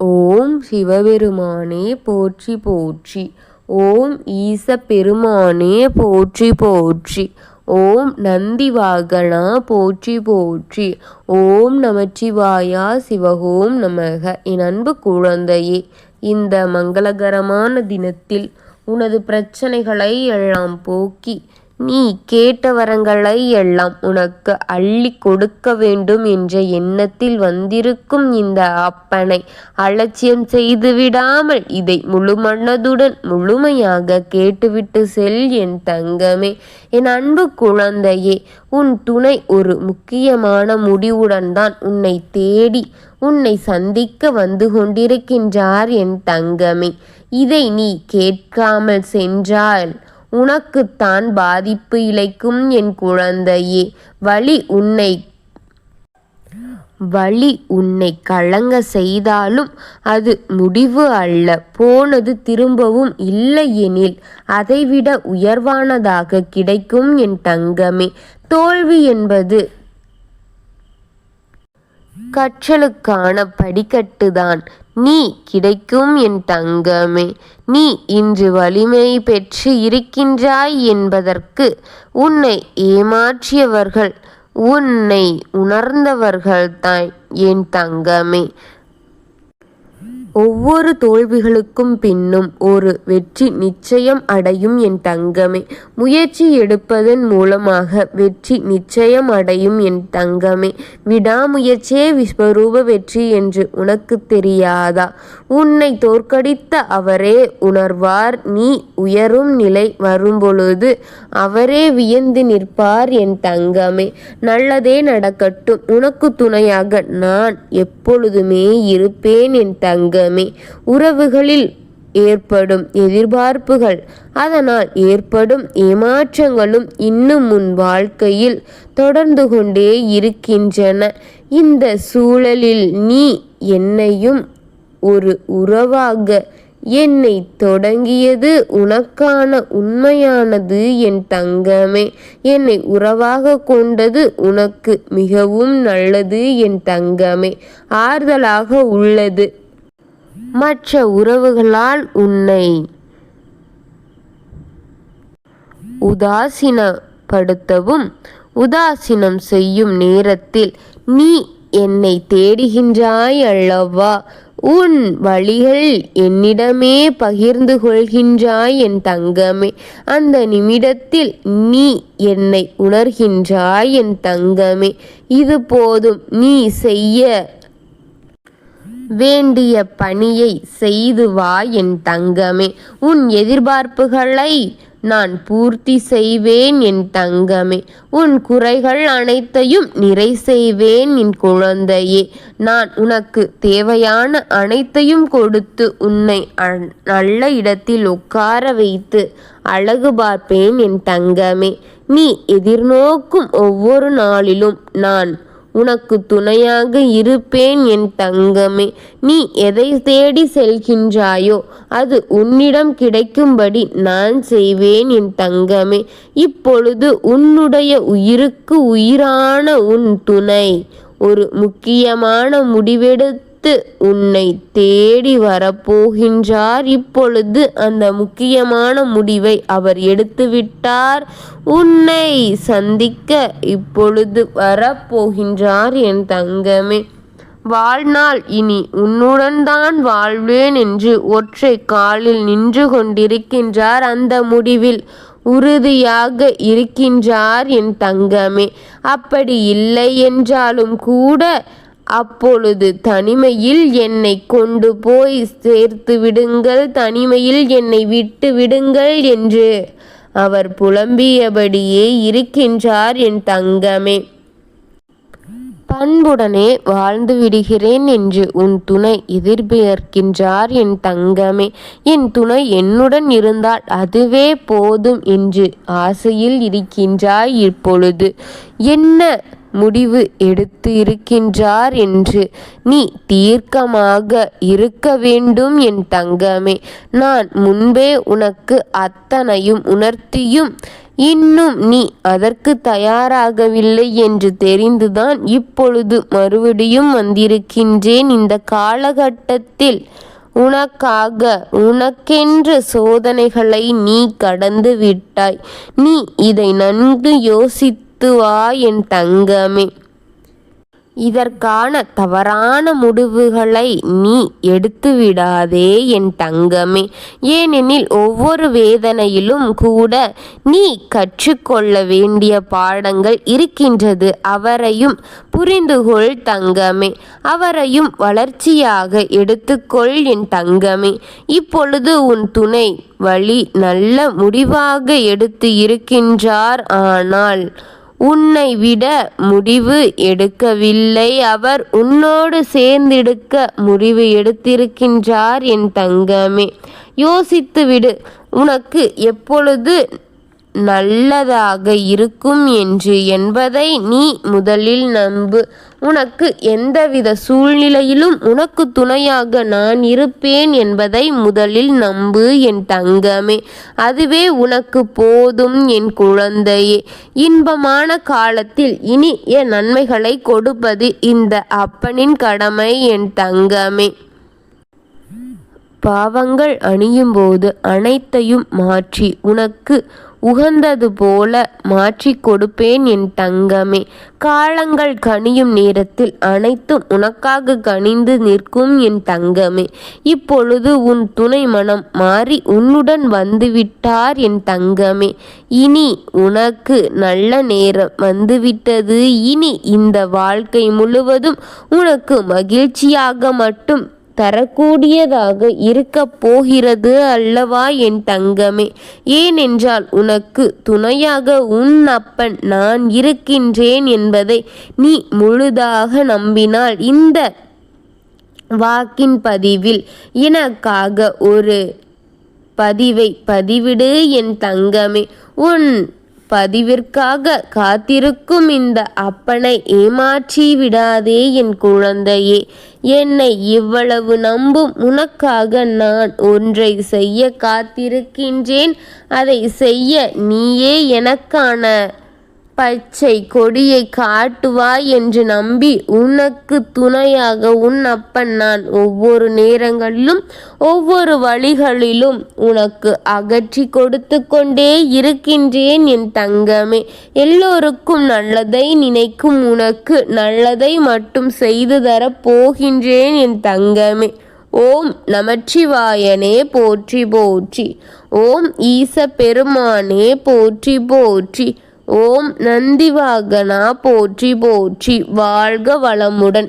ஓம் சிவபெருமானே போற்றி போற்றி. ஓம் ஈச பெருமானே போற்றி போற்றி. ஓம் நந்தி வாகனா போற்றி போற்றி. ஓம் நமச்சிவாயா சிவகோம் நமக. என் அன்பு குழந்தையே இந்த மங்களகரமான தினத்தில் உனது பிரச்சனைகளை எல்லாம் போக்கி நீ கேட்ட வரங்களை எல்லாம் உனக்கு அள்ளி கொடுக்க வேண்டும் என்ற எண்ணத்தில் வந்திருக்கும் இந்த அப்பனை அலட்சியம் செய்து விடாமல் இதை முழு மனதுடன் முழுமையாக கேட்டுவிட்டு செல் என் தங்கமே. என் அன்பு குழந்தையே உன் துணை ஒரு முக்கியமான முடிவுடன் தான் உன்னை தேடி உன்னை சந்திக்க வந்து கொண்டிருக்கின்றார் என் தங்கமே. இதை நீ கேட்காமல் சென்றால் உனக்குத்தான் பாதிப்பு இழைக்கும் என் குழந்தையே. வழி உன்னை வழி உன்னை கலங்க செய்தாலும் அது முடிவு அல்ல. போனது திரும்பவும் இல்லையெனில் அதைவிட உயர்வானதாக கிடைக்கும் என் தங்கமே. தோல்வி என்பது கற்றலுக்கான படிக்கட்டுதான். நீ கிடைக்கும் என் தங்கமே. நீ இன்று வலிமை பெற்று இருக்கின்றாய் என்பதற்கு உன்னை ஏமாற்றியவர்கள் உன்னை உணர்ந்தவர்கள்தான் என் தங்கமே. ஒவ்வொரு தோல்விகளுக்கும் பின்னும் ஒரு வெற்றி நிச்சயம் அடையும் என் தங்கமே. முயற்சி எடுப்பதன் மூலமாக வெற்றி நிச்சயம் அடையும் என் தங்கமே. விடாமுயற்சியே விஸ்வரூப வெற்றி என்று உனக்கு தெரியாதா? உன்னை தோற்கடித்த அவரே உணர்வார். நீ உயரும் நிலை வரும்பொழுது அவரே வியந்து நிற்பார் என் தங்கமே. நல்லதே நடக்கட்டும். உனக்கு துணையாக நான் எப்பொழுதுமே இருப்பேன் என் தங்க மூலமே உறவுகளில் ஏற்படும் எதிர்பார்ப்புகள். அதனால் ஏற்படும் ஏமாற்றங்களும் இன்னும் உன் வாழ்க்கையில் தொடர்ந்து கொண்டே இருக்கின்றன. இந்த சூழலில் நீ என்னையும் ஒரு உறவாக என்னை தொடங்கியது உனக்கான உண்மையானது என் தங்கமே. என்னை உறவாக கொண்டது உனக்கு மிகவும் நல்லது என் தங்கமே. ஆறுதலாக உள்ளது. மற்ற உறவுகளால் உன்னை உதாசீனப்படுத்தவும் உதாசீனம் செய்யும் நேரத்தில் நீ என்னை தேடுகின்றாய் அல்லவா? உன் வழிகள் என்னிடமே பகிர்ந்து கொள்கின்றாய் என் தங்கமே. அந்த நிமிடத்தில் நீ என்னை உணர்கின்றாய் என் தங்கமே. இது போதும். நீ செய்ய வேண்டிய பணியை செய்து வா என் தங்கமே. உன் எதிர்பார்ப்புகளை நான் பூர்த்தி செய்வேன் என் தங்கமே. உன் குறைகள் அனைத்தையும் நிறை செய்வேன் என் குழந்தையே. நான் உனக்கு தேவையான அனைத்தையும் கொடுத்து உன்னை நல்ல இடத்தில் உட்கார வைத்து அழகு பார்ப்பேன் என் தங்கமே. நீ எதிர்நோக்கும் ஒவ்வொரு நாளிலும் நான் உனக்கு துணையாக இருப்பேன் என் தங்கமே. நீ எதை தேடி செல்கின்றாயோ அது உன்னிடம் கிடைக்கும்படி நான் செய்வேன் என் தங்கமே. இப்பொழுது உன்னுடைய உயிருக்கு உயிரான உன் துணை. ஒரு முக்கியமான முடிவெடுத்து உன்னை தேடி வரப்போகின்றார். இப்பொழுது அந்த முக்கியமான முடிவை அவர் எடுத்துவிட்டார். உன்னை சந்திக்க இப்பொழுது வரப்போகின்றார் என் தங்கமே. வாழ்நாள் இனி உன்னுடன் தான் வாழ்வேன் என்று ஒற்றை காலில் நின்று கொண்டிருக்கின்றார். அந்த முடிவில் உறுதியாக இருக்கின்றார் என் தங்கமே. அப்படி இல்லை என்றாலும் கூட அப்பொழுது தனிமையில் என்னை கொண்டு போய் சேர்த்து விடுங்கள் தனிமையில் என்னை விட்டு விடுங்கள் என்று அவர் புலம்பியபடியே இருக்கின்றார் என் தங்கமே. பண்புடனே வாழ்ந்து விடுகிறேன் என்று உன் துணை எதிர்பார்க்கின்றார் என் தங்கமே. என் துணை என்னுடன் இருந்தால் அதுவே போதும் என்று ஆசையில் இருக்கின்றாய் இப்பொழுது. என்ன முடிவு எடுத்து இருக்கின்றார் என்று நீ தீர்க்கமாக இருக்க வேண்டும் என் தங்கமே. நான் முன்பே உனக்கு அத்தனையும் உணர்த்தியும் இன்னும் நீ அதற்கு தயாராகவில்லை என்று தெரிந்துதான் இப்பொழுது மறுபடியும் வந்திருக்கின்றேன். இந்த காலகட்டத்தில் உனக்காக உனக்கென்று சோதனைகளை நீ கடந்து விட்டாய். நீ இதை நன்கு யோசித்து வா என் தங்கமே. இதற்கான தவறான முடிவுகளை நீ எடுத்துவிடாதே என் தங்கமே. ஏனெனில் ஒவ்வொரு வேதனையிலும் கூட நீ கற்றுக்கொள்ள வேண்டிய பாடங்கள் இருக்கின்றது. அவரையும் புரிந்துகொள் தங்கமே. அவரையும் வளர்ச்சியாக எடுத்துக்கொள் என் தங்கமே. இப்பொழுது உன் துணை வழி நல்ல முடிவாக எடுத்து இருக்கின்றார் ஆனால் உன்னை விட முடிவு எடுக்கவில்லை. அவர் உன்னோடு சேர்ந்தெடுக்க முடிவு எடுத்திருக்கின்றார் என் தங்கமே. யோசித்து விடு உனக்கு எப்பொழுது நல்லதாக இருக்கும் என்று என்பதை நீ முதலில் நம்பு. உனக்கு எந்தவித சூழ்நிலையிலும் உனக்கு துணையாக நான் இருப்பேன் என்பதை முதலில் நம்பு என் தங்கமே. அதுவே உனக்கு போதும் என் குழந்தையே. இன்பமான காலத்தில் இனி என் நன்மைகளை கொடுப்பது இந்த அப்பனின் கடமை என் தங்கமே. பாவங்கள் அணியும்போது அனைத்தையும் மாற்றி உனக்கு உகந்தது போல மாற்றி கொடுப்பேன் என் தங்கமே. காலங்கள் கனியும் நேரத்தில் அனைத்தும் உனக்காக கனிந்து நிற்கும் என் தங்கமே. இப்பொழுது உன் துணை மனம் மாறி உன்னுடன் வந்துவிட்டார் என் தங்கமே. இனி உனக்கு நல்ல நேரம் வந்துவிட்டது. இனி இந்த வாழ்க்கை முழுவதும் உனக்கு மகிழ்ச்சியாக மட்டும் தரக்கூடியதாக இருக்கப் போகிறது அல்லவா என் தங்கமே? ஏனென்றால் உனக்கு துணையாக உன் அப்பன் நான் இருக்கின்றேன் என்பதை நீ முழுதாக நம்பினால் இந்த வாக்கின் பதிவில் எனக்காக ஒரு பதிவை பதிவிடு என் தங்கமே. உன் பதிவிற்காக காத்திருக்கும் இந்த அப்பனை ஏமாற்றி விடாதே என் குழந்தையே. என்னை இவ்வளவு நம்பும் உனக்காக நான் ஒன்றை செய்ய காத்திருக்கின்றேன். அதை செய்ய நீயே எனக்கான பச்சை கொடியை காட்டுவாய் என்று நம்பி உனக்கு துணையாக உன் அப்பன் நான் ஒவ்வொரு நேரங்களிலும் ஒவ்வொரு வழிகளிலும் உனக்கு அகற்றி கொடுத்து கொண்டே இருக்கின்றேன் என் தங்கமே. எல்லோருக்கும் நல்லதை நினைக்கும் உனக்கு நல்லதை மட்டும் செய்து தர போகின்றேன் என் தங்கமே. ஓம் நமச்சிவாயனே போற்றி போற்றி. ஓம் ஈச பெருமானே போற்றி போற்றி. ஓம் நந்திவாகனா போற்றி போற்றி வாழ்க வளமுடன்.